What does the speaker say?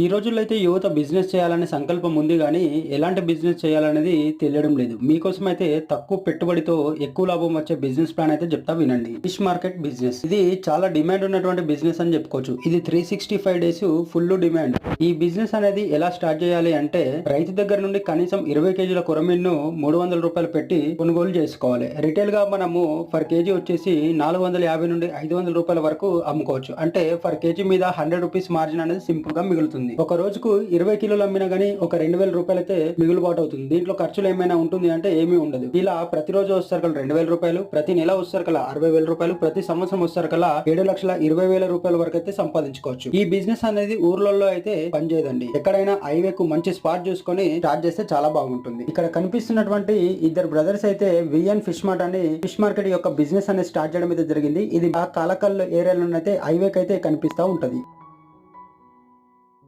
ఈ రోజుల్లో అయితే యువత బిజినెస్ చేయాలనే సంకల్పం ఉంది కానీ ఎలాంటి బిజినెస్ చేయాలనేది తెలియడం లేదు. మీకోసం అయితే తక్కువ పెట్టుబడితో ఎక్కువ లాభం వచ్చే బిజినెస్ ప్లాన్ అయితే చెప్తా వినండి. ఫిష్ మార్కెట్ బిజినెస్ ఇది చాలా డిమాండ్ ఉన్నటువంటి బిజినెస్ అని చెప్పుకోవచ్చు. ఇది three sixty five days full demand ఈ బిజినెస్ అనేది ఎలా స్టార్ట్ చేయాలి అంటే రైతు దగ్గర నుండి కనీసం ఇరవై కేజీల కొరమీన్ను మూడు వందల రూపాయలు పెట్టి కొనుగోలు చేసుకోవాలి. రిటైల్గా మనము ఫర్ కేజీ వచ్చేసి నాలుగు వందల యాభై నుండి ఐదు వందల రూపాయల వరకు అమ్ముకోవచ్చు. అంటే ఫర్ కేజీ మీద హండ్రెడ్ రూపీస్ మార్జిన్ అనేది సింపుల్గా మిగులుతుంది. ఒక రోజుకు ఇరవై కిలోలు అమ్మినా గానీ ఒక రెండు వేల రూపాయలు అయితే మిగులుబాటు అవుతుంది దీంట్లో ఖర్చులు ఏమైనా ఉంటుంది అంటే ఏమీ ఉండదు. ఇలా ప్రతిరోజు వస్తారు కదా రెండు వేల రూపాయలు ప్రతి నెల వస్తారు కదా అరవై వేల రూపాయలు ప్రతి సంవత్సరం వస్తారు కదా ఏడు లక్షల ఇరవై వేల రూపాయల వరకు అయితే సంపాదించుకోవచ్చు. ఈ బిజినెస్ అనేది ఊర్లలో అయితే పనిచేయదండి. ఎక్కడైనా హైవే కు మంచి స్పాట్ చూసుకొని స్టార్ట్ చేస్తే చాలా బాగుంటుంది. ఇక్కడ కనిపిస్తున్నటువంటి ఇద్దరు బ్రదర్స్ అయితే విఎన్ ఫిష్ మార్ట్ అని ఫిష్ మార్కెట్ యొక్క బిజినెస్ అనేది స్టార్ట్ చేయడం అయితే జరిగింది. ఇది ఆ కాలకల్ ఏరియాలో అయితే హైవే అయితే కనిపిస్తా ఉంటది.